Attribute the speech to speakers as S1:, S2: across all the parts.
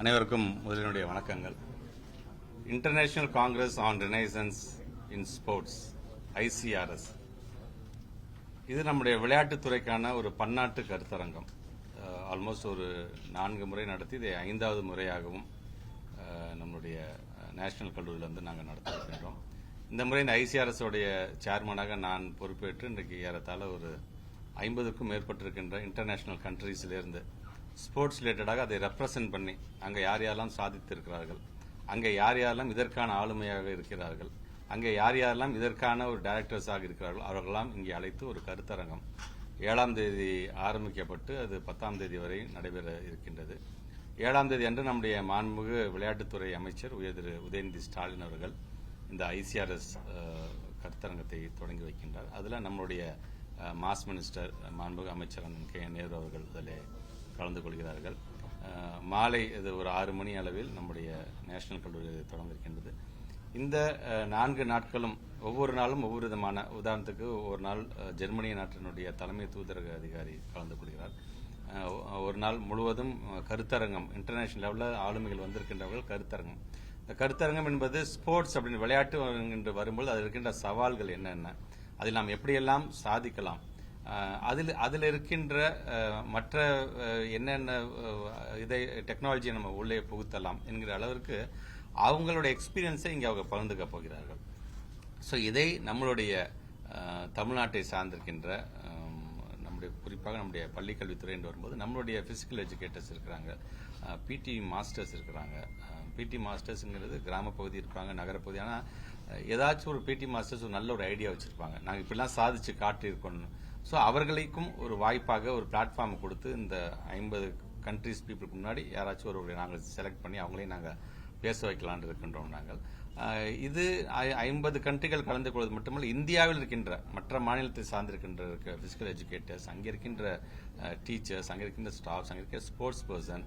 S1: அனைவருக்கும் முதலினுடைய வணக்கங்கள். International congress on renaissance in sports ICRS இது நம்முடைய விளையாட்டுத்துறைக்கான ஒரு பன்னாட்டு கருத்தரங்கம். ஆல்மோஸ்ட் ஒரு நான்கு முறை நடத்தி இதை ஐந்தாவது முறையாகவும் நம்முடைய நேஷனல் கல்லூரியிலிருந்து நாங்கள் நடத்த இருக்கின்றோம். இந்த முறை இந்த ஐசிஆர்எஸோடைய சேர்மனாக நான் பொறுப்பேற்று இன்றைக்கு ஏறத்தாழ ஒரு ஐம்பதுக்கும் மேற்பட்டிருக்கின்ற இன்டர்நேஷனல் கண்ட்ரீஸிலிருந்து ஸ்போர்ட்ஸ் ரிலேட்டடாக அதை ரெப்ரசன்ட் பண்ணி அங்கே யார் யாரெல்லாம் சாதித்திருக்கிறார்கள் அங்கே யார் யாரெல்லாம் இதற்கான ஆளுமையாக இருக்கிறார்கள் அங்கே யார் யாரெல்லாம் இதற்கான ஒரு டைரக்டர்ஸாக இருக்கிறார்கள் அவர்களெல்லாம் இங்கே அழைத்து ஒரு கருத்தரங்கம். ஏழாம் தேதி ஆரம்பிக்கப்பட்டு அது பத்தாம் தேதி வரை நடைபெற இருக்கின்றது. ஏழாம் தேதி அன்று நம்முடைய மாண்புமிகு விளையாட்டுத்துறை அமைச்சர் உயர் திரு உதயநிதி ஸ்டாலின் அவர்கள் இந்த ஐசிஆர்எஸ் கருத்தரங்கத்தை தொடங்கி வைக்கின்றார். அதில் நம்மளுடைய மாஸ் மினிஸ்டர் மாண்புமிகு அமைச்சர் அண்ணன் கே நேரு அவர்கள் அதில் கலந்து கொள்கிறார்கள் மாலை இது ஒரு ஆறு மணி அளவில் நம்முடைய நேஷனல் கல்லூரி தொடங்கிருக்கின்றது இந்த நான்கு நாட்களும் ஒவ்வொரு நாளும் ஒவ்வொரு விதமான உதாரணத்துக்கு ஒரு நாள் அஹ், ஜெர்மனிய நாட்டினுடைய தலைமை தூதரக அதிகாரி கலந்து கொள்கிறார் ஒரு நாள் முழுவதும் கருத்தரங்கம் இன்டர்நேஷனல் லெவலில் ஆளுமைகள் வந்திருக்கின்றவர்கள் கருத்தரங்கம். இந்த கருத்தரங்கம் என்பது ஸ்போர்ட்ஸ் அப்படின்னு விளையாட்டு என்று வரும்போது அதில் இருக்கின்ற சவால்கள் என்னென்ன? அதில் நாம் எப்படியெல்லாம் சாதிக்கலாம்? அதில் அதில் இருக்கின்ற மற்ற என்னென்ன இதை டெக்னாலஜியை நம்ம உள்ளே புகுத்தலாம் என்கிற அளவிற்கு அவங்களோட எக்ஸ்பீரியன்ஸை இங்கே அவங்க பகிர்ந்துக்க போகிறார்கள். ஸோ இதை நம்மளுடைய தமிழ்நாட்டை சார்ந்திருக்கின்ற நம்முடைய குறிப்பாக நம்முடைய பள்ளிக்கல்வித்துறை என்று வரும்போது நம்மளுடைய ஃபிசிக்கல் எஜுகேட்டர்ஸ் இருக்கிறாங்க. பிடி மாஸ்டர்ஸ் இருக்கிறாங்க. பிடி மாஸ்டர்ஸுங்கிறது கிராமப்பகுதி இருப்பாங்க நகரப்பகுதி ஆனால் ஏதாச்சும் ஒரு பிடி மாஸ்டர்ஸ் ஒரு நல்ல ஒரு ஐடியா வச்சுருப்பாங்க. நாங்கள் இப்படிலாம் சாதிச்சு காட்டியிருக்கோன்னு ஸோ அவர்களுக்கும் ஒரு வாய்ப்பாக ஒரு பிளாட்ஃபார்ம் கொடுத்து இந்த ஐம்பது கண்ட்ரிஸ் பீப்புளுக்கு முன்னாடி யாராச்சும் ஒரு நாங்கள் செலக்ட் பண்ணி அவங்களையும் நாங்கள் பேச வைக்கலான் இருக்கின்றோம் நாங்கள். இது ஐ- ஐம்பது கண்ட்ரிகள் கலந்து கொள்வது மட்டுமல்ல இந்தியாவில் இருக்கின்ற மற்ற மாநிலத்தை சார்ந்திருக்கின்ற பிசிக்கல் எஜுகேட்டர்ஸ் அங்கே இருக்கின்ற டீச்சர்ஸ் அங்கே இருக்கின்ற ஸ்டாஃப்ஸ் அங்கே இருக்கிற ஸ்போர்ட்ஸ் பர்சன்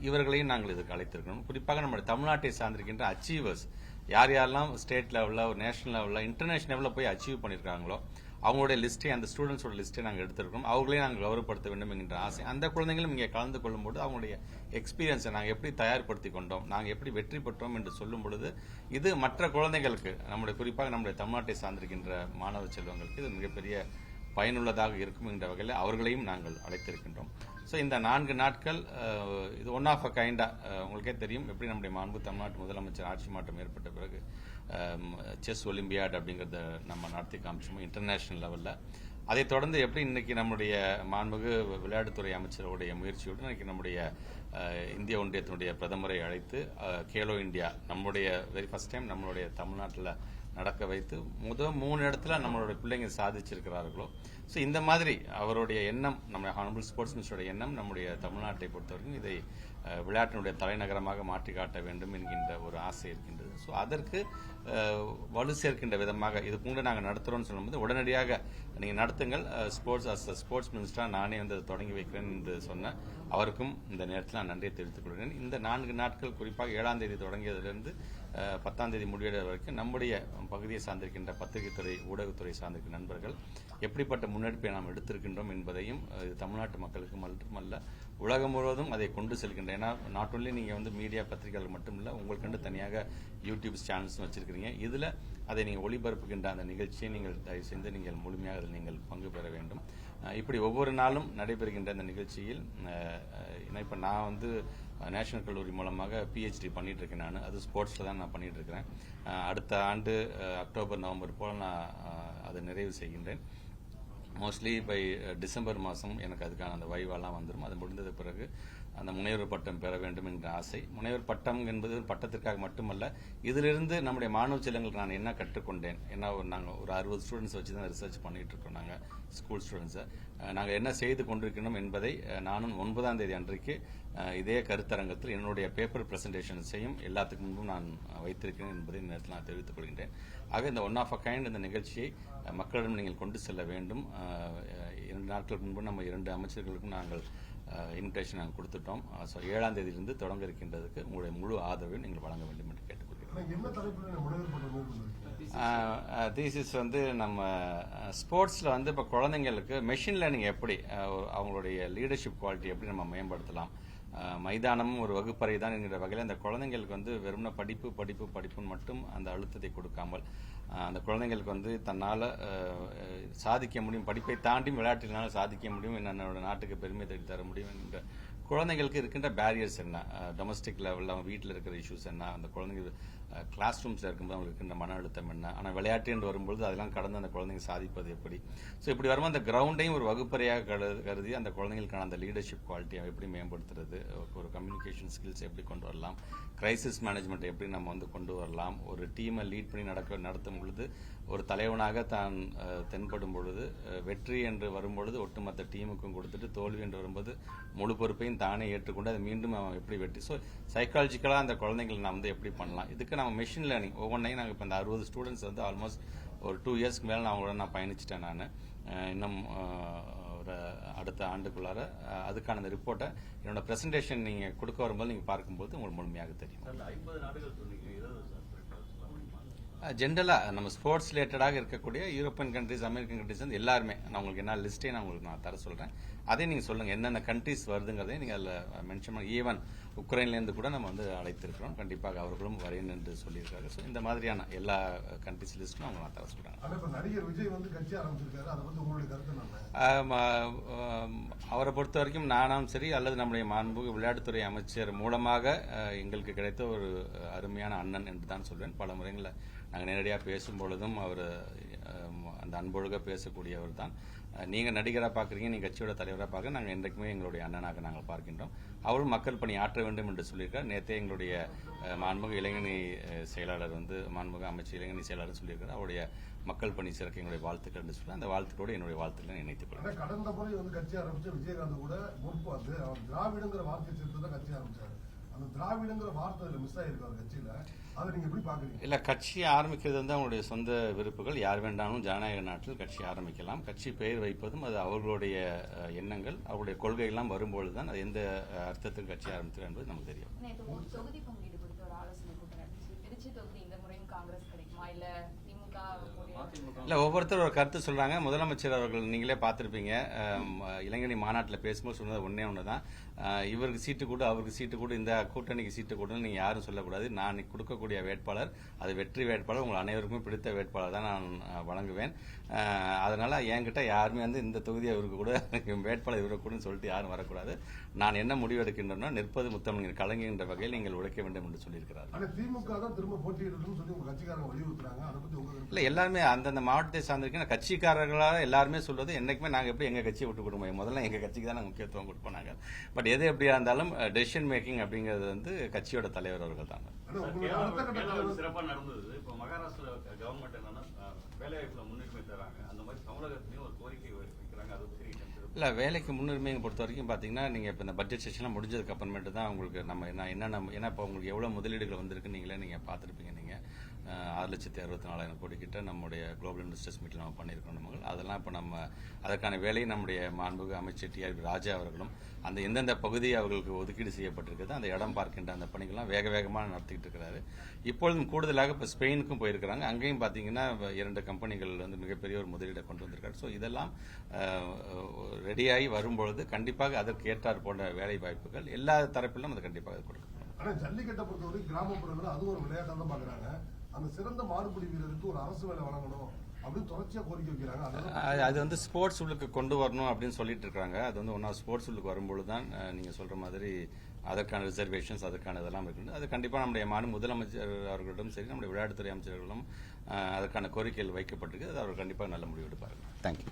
S1: இவர்களையும் நாங்கள் இதுக்கு அழைத்திருக்கிறோம். குறிப்பாக நம்ம தமிழ்நாட்டை சார்ந்திருக்கின்ற அச்சீவர்ஸ் யார் யாரெல்லாம் ஸ்டேட் லெவலில் நேஷனல் லெவலில் இன்டர்நேஷனல் லெவலில் போய் அச்சீவ் பண்ணியிருக்காங்களோ அவங்களுடைய லிஸ்ட்டை அந்த ஸ்டூடெண்ட்ஸோட லிஸ்ட்டை நாங்கள் எடுத்திருக்கோம் அவங்களையும் நாங்கள் கௌரவப்படுத்த வேண்டும் என்கின்ற ஆசை. அந்த குழந்தைகளும் இங்கே கலந்து கொள்ளும்போது அவங்களுடைய எக்ஸ்பீரியன்ஸை நாங்கள் எப்படி தயார்படுத்தி கொண்டோம் நாங்கள் எப்படி வெற்றி பெற்றோம் என்று சொல்லும் பொழுது இது மற்ற குழந்தைகளுக்கு நம்முடைய குறிப்பாக நம்முடைய தமிழ்நாட்டை சார்ந்திருக்கின்ற மாணவ செல்வங்களுக்கு இது மிகப்பெரிய பயனுள்ளதாக இருக்கும் என்ற வகையில் அவர்களையும் நாங்கள் அழைத்திருக்கின்றோம். ஸோ இந்த நான்கு நாட்கள் இது ஒன் ஆஃப் அ கைண்டாக உங்களுக்கே தெரியும். எப்படி நம்முடைய மாண்பு தமிழ்நாட்டு முதலமைச்சர் ஆட்சி மாற்றம் ஏற்பட்ட பிறகு செஸ் ஒலிம்பியாட் அப்படிங்கிறத நம்ம நடத்தி காமிச்சோமோ இன்டர்நேஷ்னல் லெவலில் அதைத் தொடர்ந்து எப்படி இன்னைக்கு நம்முடைய மாண்புமிகு விளையாட்டுத்துறை அமைச்சருடைய முயற்சியோடு இன்னைக்கு நம்முடைய இந்திய ஒன்றியத்தினுடைய பிரதமரை அழைத்து கேலோ இந்தியா நம்முடைய வெரி ஃபர்ஸ்ட் டைம் நம்மளுடைய தமிழ்நாட்டில் நடக்க வைத்து முதல் மூணு இடத்துல நம்மளுடைய பிள்ளைங்க சாதிச்சிருக்கிறார்களோ. ஸோ இந்த மாதிரி அவருடைய எண்ணம் நம்ம ஹானபிள் ஸ்போர்ட்ஸ் மினிஸ்டருடைய எண்ணம் நம்முடைய தமிழ்நாட்டை பொறுத்தவரைக்கும் இதை விளையாட்டினுடைய தலைநகரமாக மாற்றி காட்ட வேண்டும் என்கின்ற ஒரு ஆசை இருக்கின்றது. ஸோ அதற்கு வலு சேர்க்கின்ற விதமாக இது கூட நாங்கள் நடத்துகிறோம்னு சொல்லும்போது உடனடியாக நீங்கள் நடத்துங்கள். ஸ்போர்ட்ஸ் அஸ் ஸ்போர்ட்ஸ் மினிஸ்டராக நானே வந்து அதை தொடங்கி வைக்கிறேன் என்று சொன்ன அவருக்கும் இந்த நேரத்தில் நான் நன்றியை தெரிவித்துக் கொள்கிறேன். இந்த நான்கு நாட்கள் குறிப்பாக ஏழாம் தேதி தொடங்கியதிலிருந்து பத்தாம் தேதி முடிவடைகிற வரைக்கும் நம்முடைய பகுதியை சார்ந்திருக்கின்ற பத்திரிகைத்துறை ஊடகத்துறை சார்ந்திருக்கிற நண்பர்கள் எப்படிப்பட்ட முன்னெடுப்பை நாம் எடுத்திருக்கின்றோம் என்பதையும் இது தமிழ்நாட்டு மக்களுக்கு மட்டுமல்ல உலகம் முழுவதும் அதை கொண்டு செல்கின்ற ஏன்னா நாட் ஒன்லி நீங்கள் வந்து மீடியா பத்திரிகைகள் மட்டும் இல்லை உங்களுக்கென்று தனியாக யூடியூப் சேனல்ஸ் வச்சுருக்கிறீங்க. இதில் அதை நீங்கள் ஒளிபரப்புகின்ற அந்த நிகழ்ச்சியை நீங்கள் தயவு செய்து நீங்கள் முழுமையாக அதில் நீங்கள் பங்கு பெற வேண்டும். இப்படி ஒவ்வொரு நாளும் நடைபெறுகின்ற இந்த நிகழ்ச்சியில் இப்போ நான் வந்து நேஷனல் கல்லூரி மூலமாக பிஹெச்டி பண்ணிட்டு இருக்கேன் நான். அது ஸ்போர்ட்ஸில் தான் நான் பண்ணிட்டு இருக்கிறேன் அடுத்த ஆண்டு அக்டோபர் நவம்பர் போல் நான் அதை நிறைவு செய்கின்றேன். மோஸ்ட்லி பை டிசம்பர் மாதம் எனக்கு அதுக்கான அந்த வைவாலாம் வந்துடும் அது முடிந்தது பிறகு அந்த முனைவர் பட்டம் பெற வேண்டும் என்ற ஆசை. முனைவர் பட்டம் என்பது பட்டத்திற்காக மட்டுமல்ல இதிலிருந்து நம்முடைய மாணவ செல்லங்களுக்கு நான் என்ன கற்றுக்கொண்டேன்? ஏன்னா ஒரு நாங்கள் ஒரு அறுபது ஸ்டூடெண்ட்ஸ் வச்சு தான் ரிசர்ச் பண்ணிட்டு இருக்கோம் நாங்கள் ஸ்கூல் ஸ்டூடெண்ட்ஸை நாங்கள் என்ன செய்து கொண்டிருக்கிறோம் என்பதை நானும் ஒன்பதாம் தேதி அன்றைக்கு இதே கருத்தரங்கத்தில் என்னுடைய பேப்பர் பிரசன்டேஷன்ஸையும் எல்லாத்துக்கு முன்பும் நான் வைத்திருக்கிறேன் என்பதை இந்த நேரத்தில் நான் தெரிவித்துக் கொள்கின்றேன். ஆக இந்த ஒன் ஆஃப் அ கைண்ட் இந்த நிகழ்ச்சியை மக்களிடம் நீங்கள் கொண்டு செல்ல வேண்டும். இரண்டு நாட்களுக்கு முன்பு நம்ம இரண்டு அமைச்சர்களுக்கும் நாங்கள் இன்விடேஷன் நாங்கள் கொடுத்துட்டோம். ஸோ ஏழாம் தேதியிலிருந்து தொடங்க இருக்கின்றதுக்கு உங்களுடைய முழு ஆதரவை நீங்கள் வழங்க வேண்டும் என்று கேட்டுக்கொள்கிறேன் தீசிஸ் வந்து நம்ம ஸ்போர்ட்ஸில் வந்து இப்போ குழந்தைங்களுக்கு மெஷின் லேர்னிங் எப்படி அவங்களுடைய லீடர்ஷிப் குவாலிட்டி எப்படி நம்ம மேம்படுத்தலாம் மைதானமும் ஒரு வகுப்பறை தான் என்கிற வகையில் அந்த குழந்தைங்களுக்கு வந்து வெறும்ன படிப்பு படிப்பு படிப்புன்னு மட்டும் அந்த அழுத்தத்தை கொடுக்காமல் அந்த குழந்தைங்களுக்கு வந்து தன்னால் சாதிக்க முடியும் படிப்பை தாண்டி விளையாட்டினால சாதிக்க முடியும் என்னோட நாட்டுக்கு பெருமை தேடி தர முடியும் என்ற குழந்தைங்களுக்கு இருக்கின்ற பேரியர்ஸ் என்ன? டொமஸ்டிக் லெவலில் அவங்க வீட்டில் இருக்கிற இஷ்யூஸ் என்ன? அந்த குழந்தைங்க கிளாஸ் ரூம்ஸில் இருக்கும்போது அவங்களுக்கு இருக்கின்ற மன அழுத்தம் என்ன? ஆனால் விளையாட்டுன்னு வரும்பொழுது அதெல்லாம் கடந்து அந்த குழந்தைங்க சாதிப்பது எப்படி? ஸோ இப்படி வரும்போது அந்த கிரவுண்டையும் ஒரு வகுப்பறையாக கருதி அந்த குழந்தைங்களுக்கான அந்த லீடர்ஷிப் குவாலிட்டியை எப்படி மேம்படுத்துறது? ஒரு கம்யூனிகேஷன் ஸ்கில்ஸ் எப்படி கொண்டு வரலாம்? கிரைசிஸ் மேனேஜ்மெண்ட் எப்படி நம்ம வந்து கொண்டு வரலாம்? ஒரு டீமை லீட் பண்ணி நடக்க நடத்தும் பொழுது ஒரு தலைவனாக தான் தென்படும் பொழுது வெற்றி என்று வரும்பொழுது ஒட்டுமொத்த டீமுக்கும் கொடுத்துட்டு தோல்வி என்று வரும்போது முழு பொறுப்பையும் தானே ஏற்றுக்கொண்டு அதை மீண்டும் அவன் எப்படி வெற்றி. ஸோ சைக்காலஜிக்கலாக அந்த குழந்தைங்களை நான் வந்து எப்படி பண்ணலாம்? இதுக்கு நம்ம மிஷின் லேர்னிங் ஒவ்வொன்றையும் நாங்கள் இப்போ இந்த அறுபது ஸ்டூடெண்ட்ஸ் வந்து ஆல்மோஸ்ட் ஒரு டூ இயர்ஸ்க்கு மேலே நான் அவங்களோட நான் பயணிச்சிட்டேன் நான். இன்னும் ஒரு அடுத்த ஆண்டுக்குள்ளார அதுக்கான அந்த ரிப்போர்ட்டை என்னோட ப்ரெசன்டேஷன் நீங்கள் கொடுக்க வரும்போது நீங்கள் பார்க்கும்போது உங்களுக்கு முழுமையாக தெரியும்.
S2: சார், ஐம்பது நாடுகள் சொன்னீங்க இருபது சார் சொல்ல முடியுமா
S1: ஜென்ரலாக நம்ம ஸ்போர்ட்ஸ் ரிலேட்டடாக இருக்கக்கூடிய யூரோப்பியன் கண்ட்ரிஸ் அமெரிக்கன் கண்ட்ரிஸ் வந்து எல்லாருமே நான் உங்களுக்கு என்ன லிஸ்ட்டே நான் உங்களுக்கு நான் தர சொல்கிறேன் அதே நீங்கள் சொல்லுங்கள் என்னென்ன கண்ட்ரிஸ் வருதுங்கிறதையும் நீங்கள் அதில் மென்ஷன் பண்ணி ஈவன் உக்ரைன்லேருந்து கூட நம்ம வந்து அழைத்திருக்கிறோம். கண்டிப்பாக அவர்களும் வரேன் என்று சொல்லியிருக்காங்க ஸோ இந்த மாதிரியான எல்லா கண்ட்ரிஸ் லிஸ்ட்டும் அவங்க நான் தர சொல்கிறேன் அவரை பொறுத்த வரைக்கும் நானும் சரி அல்லது நம்முடைய மாண்புமிகு விளையாட்டுத்துறை அமைச்சர் மூலமாக எங்களுக்கு கிடைத்த ஒரு அருமையான அண்ணன் என்று தான் சொல்வேன். பல முறைகளில் நாங்கள் நேரடியாக பேசும் பொழுதும் அவர் அந்த அன்பொழுக பேசக்கூடியவர் தான். நீங்கள் நடிகராக பார்க்குறீங்க நீங்கள் கட்சியோட தலைவராக பார்க்க நாங்கள் என்றைக்குமே எங்களுடைய அண்ணனாக நாங்கள் பார்க்கின்றோம். அவரும் மக்கள் பணி ஆற்ற வேண்டும் என்று சொல்லியிருக்கார். நேற்றே எங்களுடைய அஹ், மாண்புமிகு செயலாளர் வந்து மாண்புமிகு அமைச்சர் இளைஞரணி செயலாளர் சொல்லியிருக்கார். அவருடைய மக்கள் பணி சிறக்க எங்களுடைய வாழ்த்துக்கள் என்று சொல்லி அந்த வாழ்த்துக்களோடு என்னுடைய வாழ்த்துக்களை நினைத்துக் கொள்கிறேன்.
S3: கடந்த முறை வந்து கட்சி ஆரம்பிச்சு விஜயகாந்த் கூட முன்பு வந்து அவர் திராவிடங்கிற வார்த்தை சேர்த்து தான் கட்சி ஆரம்பிச்சார். அந்த திராவிடங்கிற வார்த்தை அதுல மிஸ் ஆயிருக்கு அவர் கட்சியில. அதை நீங்க எப்படி பாக்குறீங்க
S1: இல்ல கட்சி ஆரம்பிக்கிறது வந்து அவங்களுடைய சொந்த விருப்புகள். யார் வேண்டாலும் ஜனநாயக நாட்டில் கட்சி ஆரம்பிக்கலாம். கட்சி பெயர் வைப்பதும் அது அவர்களுடைய எண்ணங்கள் அவருடைய கொள்கையெல்லாம் வரும்பொழுது தான் அது எந்த அர்த்தத்தில் கட்சி ஆரம்பிக்கிறது என்பது நமக்கு தெரியும்.
S4: தொகுதி பங்கீடு குறித்து ஒரு ஆலோசனை கூட்டம் திருச்சி தொகுதி இந்த முறையும் காங்கிரஸ் கிடைக்குமா? இல்ல திமுக
S1: இல்லை ஒவ்வொருத்தரும் ஒரு கருத்து சொல்கிறாங்க முதலமைச்சர் அவர்கள் நீங்களே பார்த்துருப்பீங்க. இளைஞனி மாநாட்டில் பேசும்போது சொன்னது ஒன்றே ஒன்று தான் இவருக்கு சீட்டு கூட அவருக்கு சீட்டு கூட இந்த கூட்டணிக்கு சீட்டு கூடன்னு நீங்கள் யாரும் சொல்லக்கூடாது. நான் கொடுக்கக்கூடிய வேட்பாளர் அது வெற்றி வேட்பாளர். உங்கள் அனைவருக்குமே பிடித்த வேட்பாளர் தான் நான் வழங்குவேன். அதனால என்கிட்ட யாருமே வந்து இந்த தொகுதி அவருக்கு கூட வேட்பாளர் இவருக்கு கூடன்னு சொல்லிட்டு யாரும் வரக்கூடாது. நான் என்ன முடிவு எடுக்கின்றனோ நிற்பது முத்தமிழ் கலைஞர் வகையில் நீங்கள் உழைக்க வேண்டும் என்று சொல்லியிருக்கிறார் இல்ல எல்லாருமே அந்தந்த மாவட்டத்தை சார்ந்திருக்கிற கட்சிக்காரர்களால எல்லாருமே சொல்றது என்னைக்குமே நாங்க எப்படி எங்க கட்சியை விட்டு கொடுக்க முடியும்? முதல்ல எங்க கட்சிக்கு தான் நாங்க முக்கியத்துவம் கொடுப்போம் நாங்க. பட் எது எப்படியா இருந்தாலும் டெசிஷன் மேக்கிங் அப்படிங்கிறது வந்து கட்சியோட தலைவர் அவர்கள் தான்.
S3: ஆனா
S2: சார்,
S3: உங்களுடைய அடுத்த
S2: கேரளாவில்
S3: கட்ட
S2: கேரளாவில்
S3: தலைவர்
S2: சிறப்பா நடந்தது. இப்போ மகாராஷ்டிரா கவர்மெண்ட் என்னன்னா வேலைவாய்ப்புல முன்னுரிமை தராங்க அந்த மாதிரி தமிழகத்திலயும் ஒரு கோரிக்கை வைக்கிறாங்க
S1: வேலைக்கு முன்னுரிமையை பொறுத்த வரைக்கும் பார்த்தீங்கன்னா நீங்கள் இப்போ இந்த பட்ஜெட் செஷன்லாம் முடிஞ்சதுக்கு அப்புறமேட்டு தான் உங்களுக்கு நம்ம என்ன என்ன ஏன்னா இப்போ உங்களுக்கு எவ்வளோ முதலீடுகள் வந்திருக்குன்னு நீங்களே நீங்கள் பார்த்துருப்பீங்க நீங்கள் ஆறு லட்சத்தி அறுபத்தி நாலாயிரம் கோடி கிட்ட நம்முடைய குளோபல் இன்வெஸ்டர்ஸ் மீட்டில் நம்ம பண்ணியிருக்கோம் நம்ம. அதெல்லாம் இப்போ நம்ம அதற்கான வேலையை நம்முடைய மாண்புகு அமைச்சர் டி ஆர் ராஜா அவர்களும் அந்த எந்தெந்த பகுதி அவர்களுக்கு ஒதுக்கீடு செய்யப்பட்டிருக்குது அந்த இடம் பார்க்கின்ற அந்த பணிகள்லாம் வேக வேகமாக நடத்திக்கிட்டு இருக்கிறாரு. இப்பொழுதும் கூடுதலாக இப்போ ஸ்பெயினுக்கும் போயிருக்கிறாங்க. அங்கேயும் பார்த்தீங்கன்னா இரண்டு கம்பெனிகள் வந்து மிகப்பெரிய ஒரு முதலீடை கொண்டு வந்திருக்காரு. ஸோ இதெல்லாம் ரெடியாகி வரும்பொழுது கண்டிப்பாக அதற்கு ஏற்றார் போன்ற வேலை வாய்ப்புகள் எல்லா தரப்பிலும் அது கண்டிப்பாக கொடுக்கும்.
S3: ஆனால் ஜல்லிக்கட்டை பொறுத்தவரை கிராமப்புறங்கள் அது ஒரு விளையாட்டாக தான் பார்க்குறாங்க அந்த சிறந்த மாடுபிடி வீரருக்கு ஒரு அரசு வேலை வழங்கணும்
S1: அது- வந்து ஸ்போர்ட்ஸ் உள்ளுக்கு கொண்டு வரணும் அப்படின்னு சொல்லிட்டு இருக்காங்க. அது வந்து ஒன்றா ஸ்போர்ட்ஸ் உள்ளுக்கு வரும்பொழுது தான் அஹ், நீங்க சொல்ற மாதிரி அதற்கான ரிசர்வேஷன்ஸ் அதற்கான இதெல்லாம் இருக்கு அது கண்டிப்பா நம்முடைய மாநில முதலமைச்சர் அவர்களிடம் சரி நம்முடைய விளையாட்டுத்துறை அமைச்சர்களும் அதற்கான கோரிக்கைகள் வைக்கப்பட்டிருக்கு. அது அவர் கண்டிப்பாக நல்ல முடிவு எடுப்பார்கள் தேங்க்யூ